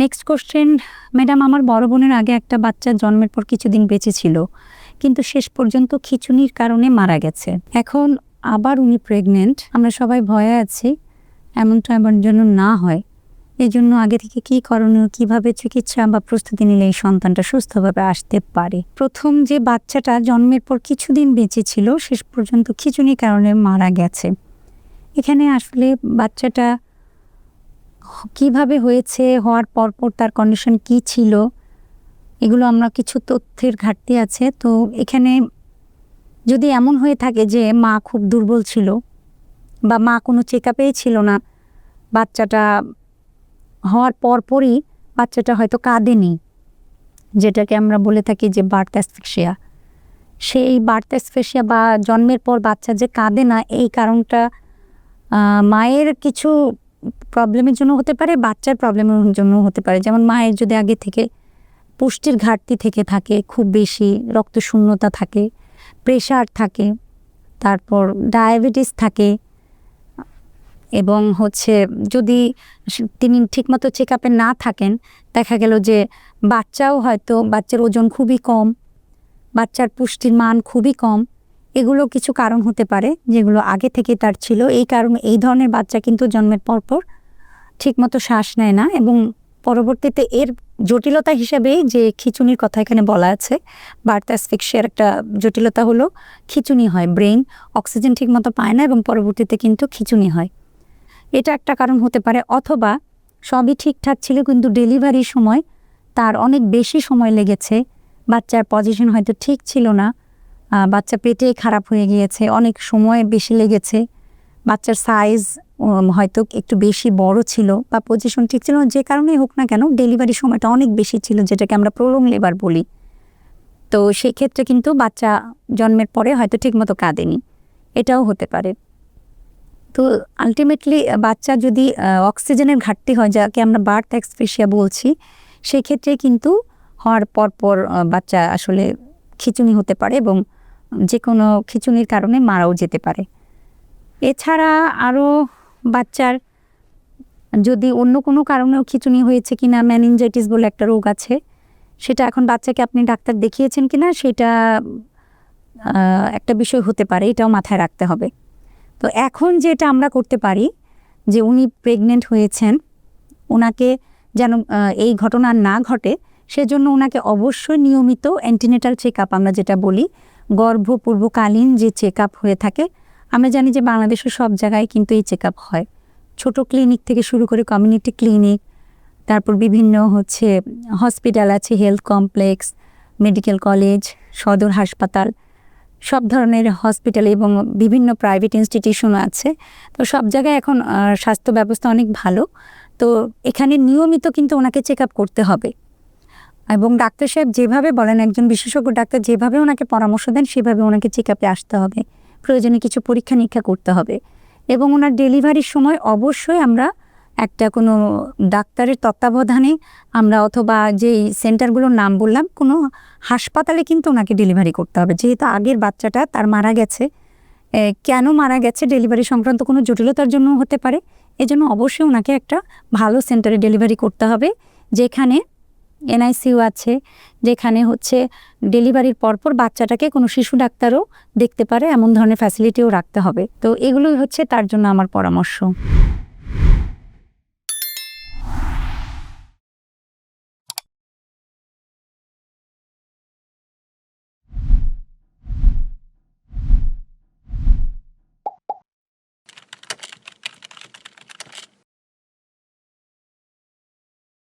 Next question madam আমার বড় বোনের আগে একটা বাচ্চা জন্মের পর কিছুদিন বেঁচে ছিল, কিন্তু শেষ পর্যন্ত খিচুনির কারণে মারা গেছে। এখন আবার উনি প্রেগনেন্ট আমরা সবাই ভয়ে আছি, এমনটা আমার জন্য না হয়। এই জন্য আগে থেকে কী করণীয়, কীভাবে চিকিৎসা বা প্রস্তুতি নিলে এই সন্তানটা সুস্থভাবে আসতে পারে? প্রথম যে বাচ্চাটা জন্মের পর কিছুদিন বেঁচে ছিল, শেষ পর্যন্ত খিচুনির কারণে মারা গেছে। এখানে আসলে বাচ্চাটা কীভাবে হয়েছে, হওয়ার পরপর তার কন্ডিশন কি ছিল, এগুলো আমরা কিছু তথ্যের ঘাটতি আছে। তো এখানে যদি এমন হয়ে থাকে যে মা খুব দুর্বল ছিল বা মা কোনো চেক আপেই ছিল না, বাচ্চাটা হওয়ার পরপরই বাচ্চাটা হয়তো কাঁদেনি, যেটাকে আমরা বলে থাকি যে বার্থ অ্যাসফিক্সিয়া সেই বার্থ অ্যাসফিক্সিয়া বা জন্মের পর বাচ্চা যে কাঁদে না, এই কারণটা মায়ের কিছু প্রবলেমের জন্য হতে পারে, বাচ্চার প্রবলেমের জন্য হতে পারে। যেমন মায়ের যদি আগে থেকে পুষ্টির ঘাটতি থেকে থাকে, খুব বেশি রক্তশূন্যতা থাকে প্রেশার থাকে, তারপর ডায়াবেটিস থাকে, এবং হচ্ছে যদি তিনি ঠিকমতো চেক আপে না থাকেন, দেখা গেল যে বাচ্চাও হয়তো বাচ্চার ওজন খুবই কম, বাচ্চার পুষ্টির মান খুবই কম, এগুলো কিছু কারণ হতে পারে যেগুলো আগে থেকে তার ছিল। এই কারণে, এই ধরনের বাচ্চা কিন্তু জন্মের পরপর ঠিকমতো শ্বাস নেয় না এবং পরবর্তীতে এর জটিলতা হিসেবে যে খিচুনির কথা এখানে বলা আছে বার্থ অ্যাসফিক্সিয়ার একটা জটিলতা হলো, খিচুনি হয় ব্রেন অক্সিজেন ঠিকমতো পায় না এবং পরবর্তীতে কিন্তু খিচুনি হয়। এটা একটা কারণ হতে পারে অথবা সবই ঠিকঠাক ছিল কিন্তু ডেলিভারির সময় তার অনেক বেশি সময় লেগেছে, বাচ্চার পজিশন হয়তো ঠিক ছিল না বাচ্চা পেটে খারাপ হয়ে গিয়েছে, অনেক সময় বেশি লেগেছে, বাচ্চার সাইজ হয়তো একটু বেশি বড় ছিল বা পজিশন ঠিক ছিল যে কারণেই হোক না কেন ডেলিভারি সময়টা অনেক বেশি ছিল, যেটাকে আমরা প্রলং লেবার বলি। তো সেই ক্ষেত্রে কিন্তু বাচ্চা জন্মের পরে হয়তো ঠিকমতো কাঁদেনি। এটাও হতে পারে। তো আলটিমেটলি বাচ্চা যদি অক্সিজেনের ঘাটতি হয়, যাকে আমরা বার্থ এক্সপেশিয়া বলছি সেই ক্ষেত্রে কিন্তু হওয়ার পর পর বাচ্চা আসলে খিচুনি হতে পারে এবং যে কোনো খিচুনির কারণে মারাও যেতে পারে। এছাড়া আরও বাচ্চার যদি অন্য কোনো কারণেও খিচুনি হয়েছে কি না ম্যানিনজাইটিস বলে একটা রোগ আছে, সেটা এখন বাচ্চাকে আপনি ডাক্তার দেখিয়েছেন কি না সেটা একটা বিষয় হতে পারে, এটাও মাথায় রাখতে হবে। তো এখন যেটা আমরা করতে পারি, যে উনি প্রেগনেন্ট হয়েছেন ওনাকে যেন এই ঘটনা না ঘটে, সেজন্য ওনাকে অবশ্যই নিয়মিত অ্যান্টিনেটাল চেক আপ আমরা যেটা বলি, গর্ভপূর্বকালীন যে চেক হয়ে থাকে আমরা জানি যে বাংলাদেশের সব জায়গায় কিন্তু এই চেক হয়। ছোট ক্লিনিক থেকে শুরু করে কমিউনিটি ক্লিনিক তারপর বিভিন্ন হচ্ছে হসপিটাল আছে হেলথ কমপ্লেক্স মেডিকেল কলেজ সদর হাসপাতাল, সব ধরনের হসপিটাল এবং বিভিন্ন প্রাইভেট ইনস্টিটিউশন আছে। তো সব জায়গায় এখন স্বাস্থ্য ব্যবস্থা অনেক ভালো। তো এখানে নিয়মিত কিন্তু ওনাকে চেক করতে হবে। এবং ডাক্তার সাহেব যেভাবে বলেন, একজন বিশেষজ্ঞ ডাক্তার যেভাবে ওনাকে পরামর্শ দেন, সেভাবে ওনাকে চেক আসতে হবে। প্রয়োজনে কিছু পরীক্ষা নিরীক্ষা করতে হবে। এবং ওনার ডেলিভারির সময় অবশ্যই আমরা একটা কোনো ডাক্তারের তত্ত্বাবধানে আমরা অথবা যেই সেন্টারগুলোর নাম বললাম, কোনো হাসপাতালে কিন্তু ওনাকে ডেলিভারি করতে হবে। যেহেতু আগের বাচ্চাটা তার মারা গেছে কেন মারা গেছে ডেলিভারি সংক্রান্ত কোনো জটিলতার জন্য হতে পারে। এজন্য অবশ্যই ওনাকে একটা ভালো সেন্টারে ডেলিভারি করতে হবে, যেখানে এনআইসিইউ আছে, যেখানে হচ্ছে ডেলিভারির পরপর বাচ্চাটাকে কোনো শিশু ডাক্তারও দেখতে পারে, এমন ধরনের ফ্যাসিলিটিও রাখতে হবে। তো এগুলোই হচ্ছে তার জন্য আমার পরামর্শ।